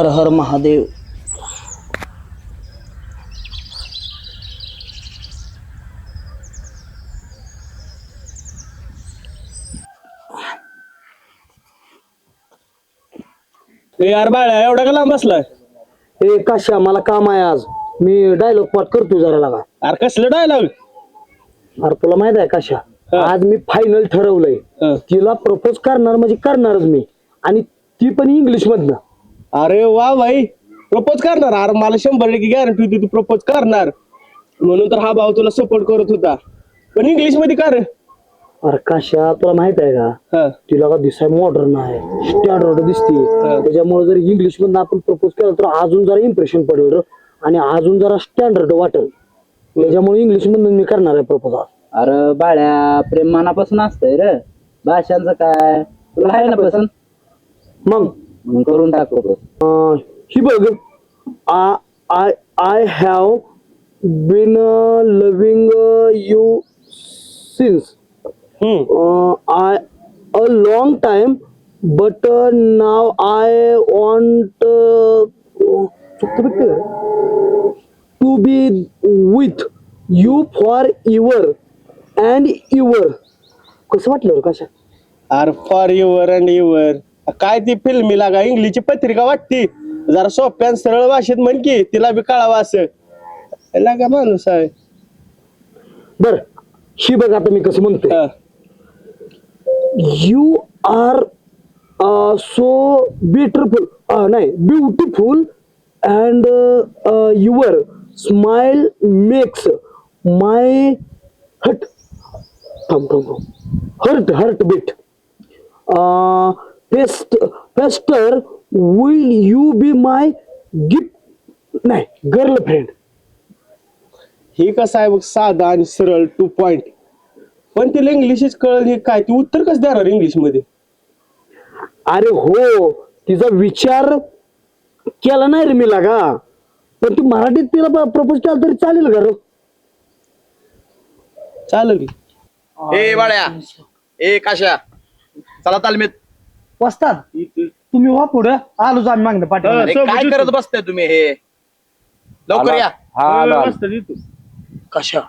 हर हर महादेव। यार बाळा एवढा का लांब बसलाय? ए काशा मला काम आहे आज. मी डायलॉग पाठ करतो जरा लागा. अरे कसलं डायलॉग अरे तुला माहीत आहे काशा? आज मी फायनल ठरवलंय. तिला प्रपोज करणार म्हणजे करणारच मी. आणि ती पण इंग्लिश मधनं. अरे वा भाई प्रपोज करणार. अरे मला शंभर टक्के गॅरंटी होती तू प्रपोज करणार. म्हणून तर हा भाऊ तुला सपोर्ट करत होता. पण इंग्लिशमध्ये कर अरे काशा? तुला माहीत आहे का? हा. तिला का दिसाय मॉडर्न आहे स्टँडर्ड दिसते. त्याच्यामुळे जर इंग्लिश मधनं आपण प्रपोज केलं तर अजून जरा इम्प्रेशन पडेल रे. आणि अजून जरा स्टँडर्ड वाटेल. त्याच्यामुळे इंग्लिश मधून मी करणार आहे प्रपोज अरे बाळ्या प्रेम मनापासून असतंय रे. भाषांचं काय? तुला आहे ना पसंत? मग? करून. अं, ही बघ I I have been loving you since hmm. I a long time but now I want to be with you for ever and ever कसं वाटलं कशा? अरे फॉर युवर अँड युवर काय ती फिल्मी लागा इंग्लिशची पत्रिका वाटती. जरा सोप्या आणि सरळ भाषेत म्हण की तिला बी कळावं असं. लागा माणूस आहे? बर ही बघ आता मी कसं are uh, so beautiful uh, नाही uh, uh, your smile makes my heart. थांब थांब थांब. Hurt heart pester will you be my gift? नाही गर्लफ्रेंड ही कसं आहे बघ साधा आणि सरळ टू पॉइंट पण तिला इंग्लिशच कळलं हे काय ती उत्तर कसं देणार इंग्लिशमध्ये? अरे हो तिचा विचार केला नाही रे मी लागा पण ती मराठीत तिला प्रपोज केला तरी चालेल का रे? चालेल की. ए बाळ्या ए काशा चला तालमीत. वस्ताद तुम्ही वा पुढं. आलोच आम्ही मागणं पाठी अरे काय करत बसताय तुम्ही हे? लवकर या. कशा?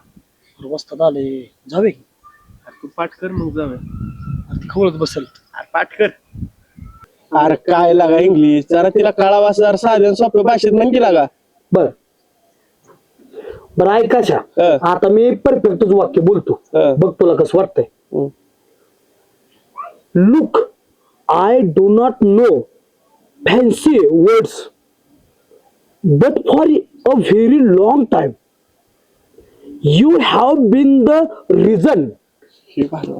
वस्तात आले. जावे की? तू पाठ कर मग जाऊया खवळत बसेल. अरे पाठ कर. अरे काय लागा इंग्लिश? जरा तिला कळावा जरा साध्या आणि सोप्या भाषेत म्हण की लागा. बर. बर ऐक कशा हं. आता मी परफेक्टच वाक्य बोलतो. हं. बघ तुला कसं वाटतंय. हं. Look I do not know fancy words but for a very long time you have been the reason.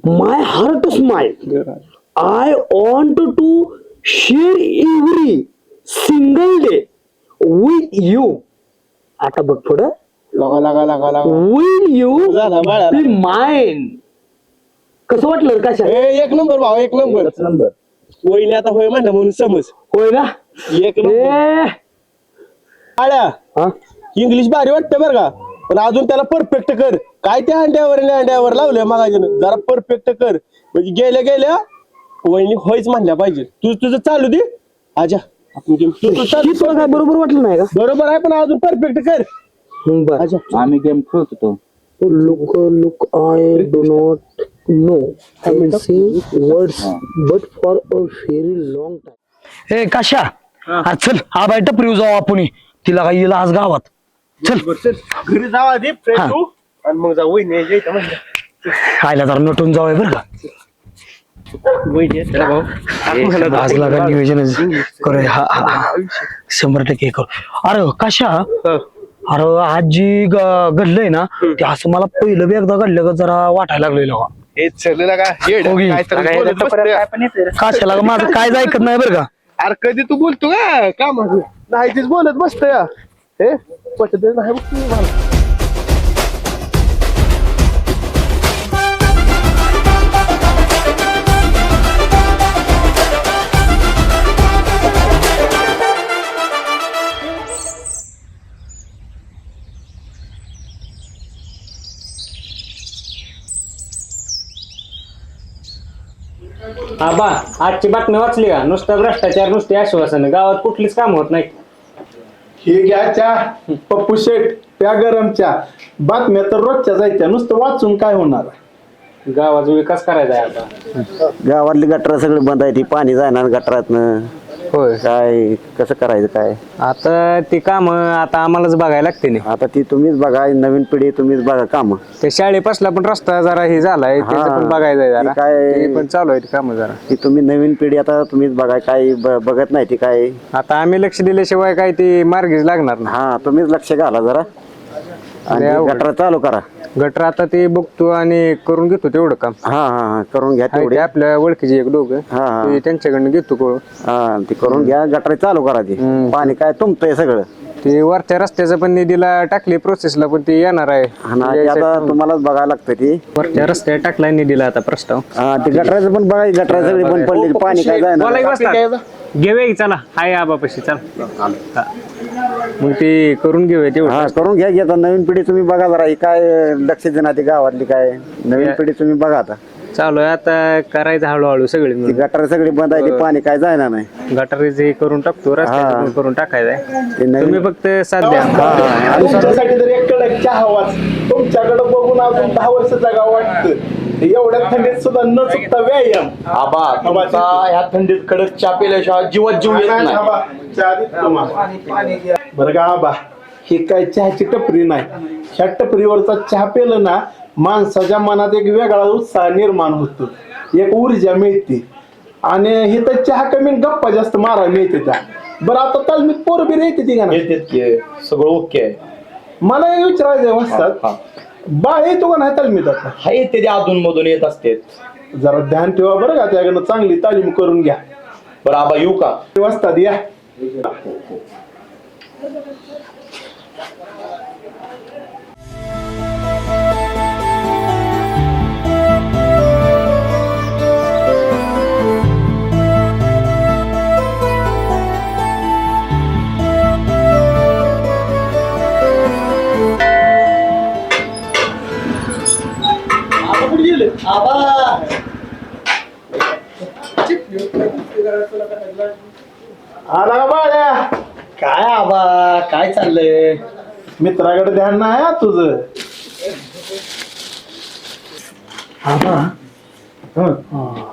My heart smile I want to share every single day with you. आता बघ पुढं. झाला बाळा be mine? कसं वाटलं कशा एक number भाऊ एक नंबर. नंबर. वहिनी आता होय म्हणलं म्हणून समज. होय ना? एक ए. आळ्या हा? इंग्लिश भारी वाटतं बरं का. पण अजून त्याला परफेक्ट कर. काय त्या अंड्यावर आणि अंड्यावर लावल्या मागायचं? जरा परफेक्ट कर. म्हणजे गेल्या गेल्या वहिनी होयच म्हणल्या पाहिजे. तू तुझं चालू दे. आजा आपण गेम तू तू चालू हे तुला काय बरोबर वाटलं नाही का? बरोबर आहे पण अजून परफेक्ट कर. हं, बर आम्ही गेम खेळत होतो look look I do not know fancy words but for a very long time a काशा हा, चल. हा बाय टपरी जाऊ आपण तिला काय येईल आज गावात. चल. घरी जावा दे फ्रेश हा. तू आणि मग जा वहिनी यायचं म्हणलं. आयला जरा नटून जाऊया बरं का? वहिनी भाऊ. आज लागा नियोजन करूया. हा हा, हा. शंभर टक्के करू. अरे कशा अरे आज जी घडलंय ना ते असं मला पहिलं बी एकदा घडलं का जरा वाटायला लागलेलं बा. हे चल का? येड हो बोलत बसतोय. कशाला ग माझं काय ऐकत नाही बरं का? अरे कधी तू बोलतो का? का माझं नाही तीच बोलत बसतोय. हे पटत नाही बघ तू मला. आबा आजची बातमी वाचली का? नुसतं भ्रष्टाचार नुसते आश्वासन. गावात कुठलीच काम होत नाही. हे घ्या चहा पप्पू शेठ प्या गरमच्या बातम्या तर रोजच्या जायच्या नुसतं वाचून काय होणार? गावाचा विकास करायचा आहे आता. गावातली गटर सगळी बंद आहे ती पाणी जाणार गटरातनं. होय. काय कसं करायचं काय? आता ती काम आता आम्हालाच बघायला लागते ना. आता ती तुम्हीच बघा नवीन पिढी तुम्हीच बघा काम. ते शाळेपासला पण रस्ता जरा हे झालाय त्याचं. पण बघायचं आहे ते जरा काय- ते पण चालू आहे काम जरा. ती तुम्ही नवीन पिढी आता तुम्हीच बघा काय ब- बघत नाही ती काय. आता आम्ही लक्ष दिल्याशिवाय काय ती मार्गीच लागणार ना हा तुम्हीच लक्ष घाला जरा. आणि अवघड. गटर चालू करा. गटर आता ते बघतो आणि करून घेतो तेवढं काम. हा हा हा करून घ्या आहे तेवढी. आपल्या ओळखीचे एक दोघं. हा, हा. ते त्यांच्याकडनं घेतो कळून हा ती करून घ्या. गटर चालू करा ती. हम्म. पाणी काय तुमतंय सगळं? ते वरच्या रस्त्याचं पण निधीला टाकली प्रोसेसला पण ते येणार आहे. आणि ते आता तुम्हालाच बघायला लागतं ती. वरच्या रस्त्यात टाकलाय निधीला आता प्रस्ताव. हा ती गटराचं पण बघा गटर सगळी बंद पडलेली पाणी काय जायना. बोला की बसला घेऊया की चला. हाय आबापाशी चल. हा. मग ते करून घेऊया तेवढं. हा करून घ्या आता नवीन पिढी तुम्ही बघा जरा. ही काय लक्ष देणार ती गावातली काय? नवीन पिढी तुम्ही बघा आता. चालू आहे. आता करायचं हळूहळू सगळे ती मिळून गटर सगळी बंद आहे ती पाणी काय जायना नाही. गटारीचं हे करून टाकतो रस्त्याचं हा. पण करून टाकायचंय ते नवीन तुम्ही फक्त साथ द्या. तुमच्यासाठी जर एक कडक चहा वाच तुमच्याकडे बघून अजून दहा वर्ष जागा वाटतं. एवढ्या थंडीत सुद्धा न चुकता व्यायाम. आबा तुमचा ह्या थंडीत कडक चहा पिल्याशिवाय जीवात जीव येत नाही, आबा, चहा देतो तुम्हाला. बरं का आबा ही काय चहाची टपरी नाही. ह्या टपरीवरचा चहा पेलं ना माणसाच्या मनात एक वेगळा उत्साह निर्माण होतो. एक ऊर्जा मिळते. आणि ही तर चहा कमी आणि गप्पा जास्त मारा मिळते त्या. बरं आता तालमीत पोरं बी येते ती का नाही? येतात की सगळं ओके आहे. मला एक विचारायचं आहे हा, वाजतात बाळ येतो का नाही तालमीत आता हा येते ते अधून मधून येत असते. जरा ध्यान ठेवा बरं का त्याकडनं चांगली तालीम करून घ्या. बरं आबा येऊ का? वाजतात या आला का बाळ्या? काय आबा काय चाललंय? मित्राकडे ध्यान नाही हा तुझं. आबा हं.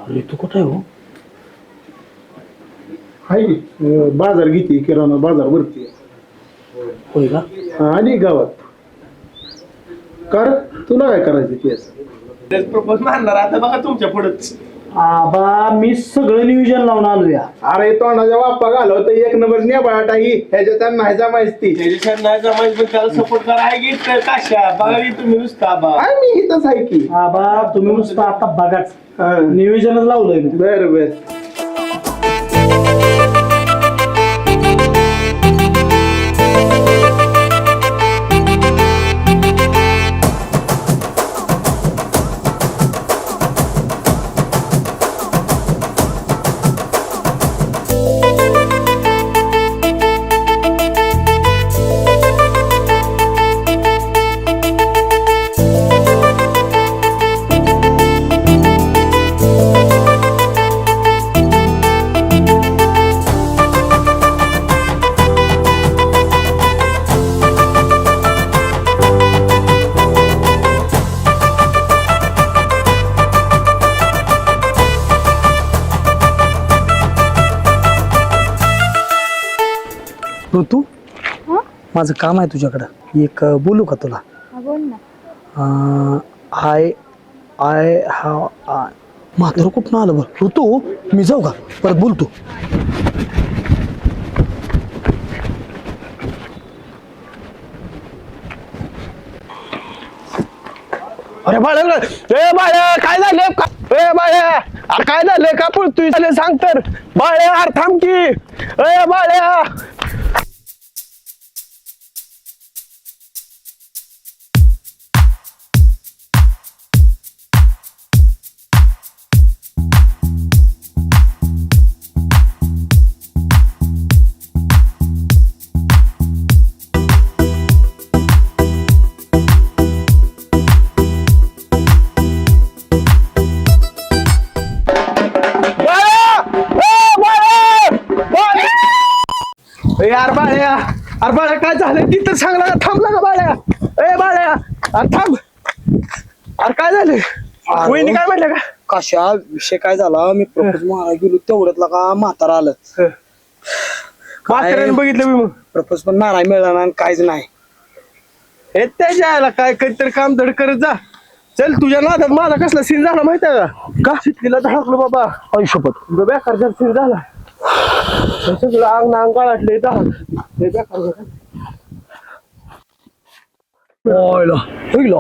लिहितो कुठे हो? हाय की, अं, बाजार घेते किराणा बाजार भरती. होय का? आली गावात. कर तुला काय करायचं केस प्रपोज मारणार आता बघा तुमच्या पुढेच आबा मी सगळं नियोजन लावून आलो या अरे तोंडाच्या बाप्पा घालव तर एक नंबर नेबाळाटा ही. ह्याच्यात त्यांना नाही जमायची त्याच्यात नाही जमायचं पण त्याला सपोर्ट करा. की तर काशा बघा की तुम्ही नुसता बा. काय मी इथंच आहे की. आबा तुम्ही नुसतं आता बघाच. नियोजनच लावलंय मी. बर बर. ऋतू माझं काम आहे तुझ्याकडं. एक अं, बोलू का तुला? हा बोल ना. अं, आय आय हा आय म्हातारं आलं बरं? ऋतू मी जाऊ का? परत बोलतो अरे बाळा ए बाळ्या काय झाले? ए बाळ्या अरे काय झालंय का पळतोय? झाले सांग तर. बाळ्या अरे थांब की. ए बाळ्या अरे थांब. अरे काय झालं? वहिनी काय म्हटलं का? कशा? विषय काय झाला? मी प्रपोज मारा गेलो तेवढ्यातला का म्हातारा आलं? म्हाताऱ्याने बघितलं मी मग. प्रपोज पण मारा मिळाला आणि काहीच नाही. हे त्याच्या आला काय काहीतरी काम धड करत जा. चल तुझ्या नादात माझा कसला सीन झाला माहिती आहे का? का? शिटलीला धडकलो बाबा. आयुष्यपत बेकारचा सीन झाला. सगळं अंग अंग काढले बेकार झालं. ओयला होईल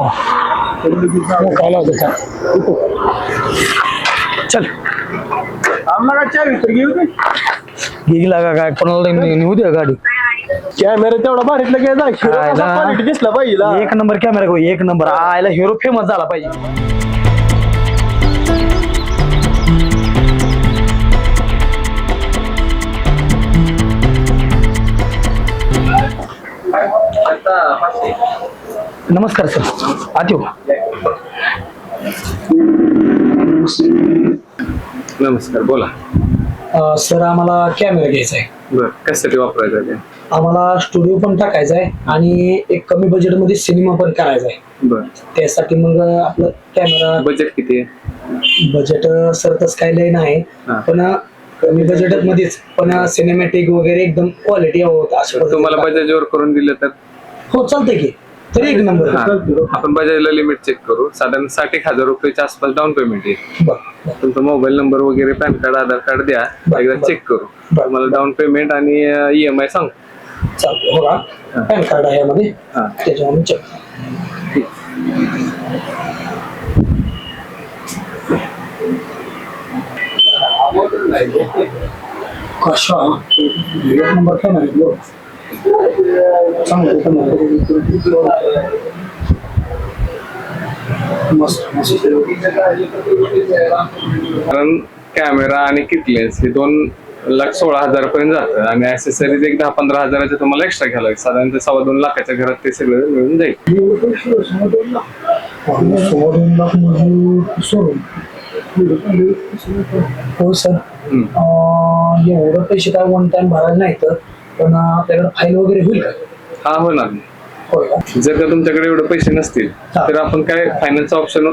चल आम्हाला चावी तर घेऊ दे गेला का काय कोणाला ने- नेऊ द्या गाडी कॅमेरा तेवढा भारीतला जा? क्वालिटी दिसला पाहिजे. एक नंबर कॅमेरा एक नंबर. आयला हिरो फेमस झाला पाहिजे. नमस्कार सर. आत येऊ. नमस्कार बोला. अं, सर आम्हाला कॅमेरा घ्यायचा आहे. बर कशासाठी वापरायचं ते? आम्हाला स्टुडिओ पण टाकायचा आहे आणि एक कमी बजेटमध्ये सिनेमा पण करायचा आहे. बर. त्यासाठी मग आपलं कॅमेरा बजेट किती आहे? बजेट सर तसं काही लय नाही. हा. पण कमी बजेट मध्येच पण सिनेमॅटिक वगैरे एकदम क्वालिटी हवं होतं तर तुम्हाला पद्धतीचं. बजाजवर करून दिलं तर? हो चालतंय की. तरी एक नंबर हा. आपण बजाजला लिमिट चेक करू. साधारण साठ एक हजार रुपयाच्या आसपास डाऊन पेमेंट येईल. बरं तुमचा मोबाईल नंबर वगैरे पॅन कार्ड आधार कार्ड द्या. बरं, एकदा बरं. चेक करू. बरं. तुम्हाला डाऊन पेमेंट आणि ई एम आय सांग. चालतंय. हो का? पॅन कार्ड आहे यामध्ये. हा. त्याच्यावर चेक कशा एक नंबर कॅमेरा आहे, कारण कॅमेरा आणि किट लेन्स हे दोन लाख सोळा हजार पर्यंत जातं. आणि ऍक्सेसरीज एक दहा पंधरा हजाराचे तुम्हाला एक्स्ट्रा घ्यावं लागेल. साधारण ते सव्वा दोन लाखाच्या घरात ते सगळं मिळून जाईल. हो सर. अं, एवढं पैसे काय वन टाइम भरायला नाही तर पण आपल्याकडे फाईल वगैरे होईल का? हा होय का? जर का तुमच्याकडे एवढे पैसे नसतील हा. तर आपण काय फायनान्सचा ऑप्शन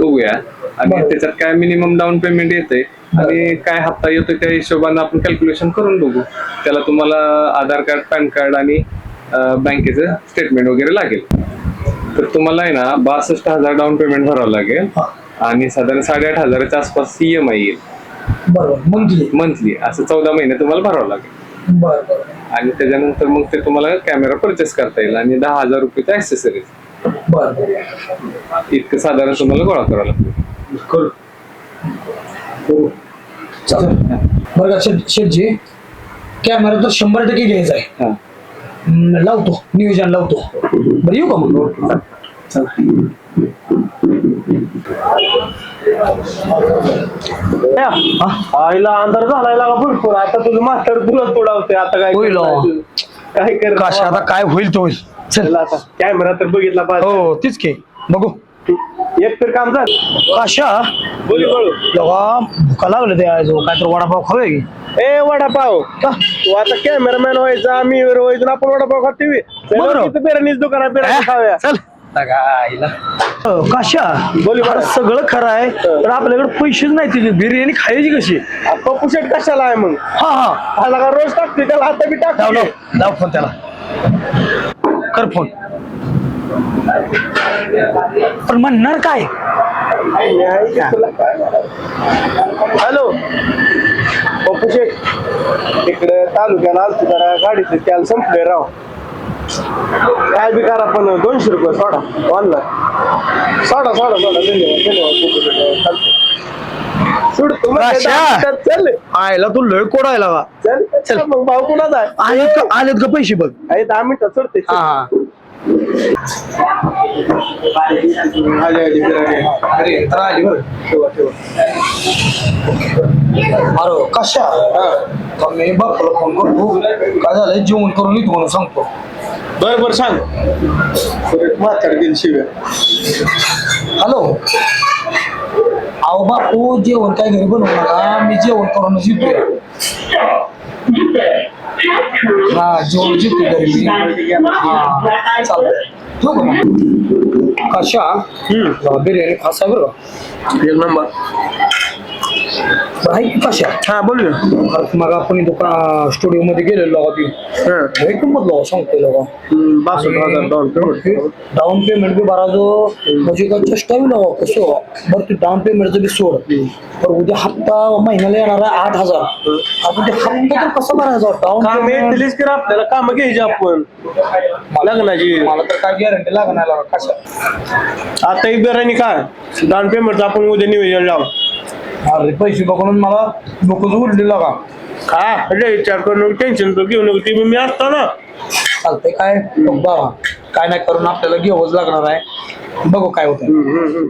बघूया. आणि बरं. त्याच्यात काय मिनिमम डाऊन पेमेंट येते आणि काय हप्ता येतो त्या हिशोबाने आपण कॅल्क्युलेशन करून बघू. त्याला तुम्हाला आधार कार्ड पॅन कार्ड आणि अं, बँकेचं स्टेटमेंट वगैरे लागेल. तर तुम्हाला आहे ना बासष्ट हजार डाऊन पेमेंट भरावं लागेल हा. आणि साधारण साडेआठ हजाराच्या आसपास ई एम आय येईल. बरोबर. मंथली मंथली असं चौदा महिने तुम्हाला भरावं लागेल. बरं बरं. आणि त्याच्यानंतर मग ते तुम्हाला कॅमेरा परचेस करता येईल आणि दहा हजार रुपयाचे ऍक्सेसरीज इतकं साधारण तुम्हाला गोळा करावं लागतं. चालेल. बरं का शेट शेटजी कॅमेरा तर शंभर टक्के घ्यायचा आहे. हा. लावतो. नियोजन लावतो. बरं येऊ का मग? आईला अंधार झालाय लागा भरपूर आता तुझं मास्टर तुला तोडावते आता काय होईल, हो. काय कर कशा आता काय होईल तो होईल. चल. आता. कॅमेरा तर बघितला पाहिजे. हो तीच की. बघू. एक तर काम झालं कशा. बोली भुका लागले ते आज. काय तर वडापाव खावे की? ए वडापाव. का? तू आता कॅमेरामॅन व्हायचा मी व्हायचं आपण वडापाव खातो. बिर्याणीच दुकानात खाऊया. चल. हो, कशा? बोली अरे बोला. सगळं खरं आहे पण आपल्याकडे पैसेच नाही तिथे. बिर्याणी खायची कशी? पप्पू शेट कशाला आहे मग? हा हा. आला का रोज टाकते? त्याला आता बी लाव टाकतो लाव लाव फोन त्याला. कर फोन. पण म्हणणार काय? हॅलो. पप्पू शेट इकडे तालुक्याला आलतो जरा. गाडीचं त्याला संपले राव. काय बी करा पण दोनशे रुपये सोडा ऑनलाईन सोडा सोडा सोडा धन्यवाद धन्यवाद. सोड तुम्हाला. चल. आयला तू लय कोडायला का चल चल. मग भाऊ कुणाचा आहे? आलेत का आलेत का पैसे बघ? आहे दहा मिनिटं सोडते. हा आले आले बिर्याणी. अरे तर आली बरं. ठेवा ठेवा. अरे कशा? मी बापाला फोन करतो काय झालंय जेवण करून येतो म्हणून सांगतो बर बर सांग परत म्हातार दिल शिव्या हॅलो अहो बापू जेवण काय घरी बनवू नका मी जेवण करूनच येतोय हा जो जिथे घरी मी हा चालतंय ठेवू का मग? कशा हा, बिर्याणी खासा बरं का एक नंबर बरं, कशा? हा बोल मग आपण दुकान स्टुडिओ मध्ये गेलेलो आधी. लय किंमत लावा सांगतोय लोक बासष्ट हजार. डाऊन पेमेंट बी भरा जो म्हणजे लावा कसं? बरं ते डाऊन पेमेंटचं बी सोड. तर उद्या हप्ता महिन्याला येणार आहे आठ हजार. आपण ते हप्ता तर कसं भरायचा? डाऊन पेमेंट दिलीस की कामं कामं घ्यायची आपण. लग्नाची. मला तर काय गॅरंटी लागणार कशा? आता एक बिर्याणी काय डाऊन पेमेंट आपण उद्या नियोजन लाव. अरे पैसे बघून मला डोकं उरलेलं का हा अरे विचार करू नको टेन्शन तो घेऊ नको ती मी असतो ना चालतंय काय? बघ बाबा काय नाही करून आपल्याला घ्यावंच लागणार आहे. बघू काय होतं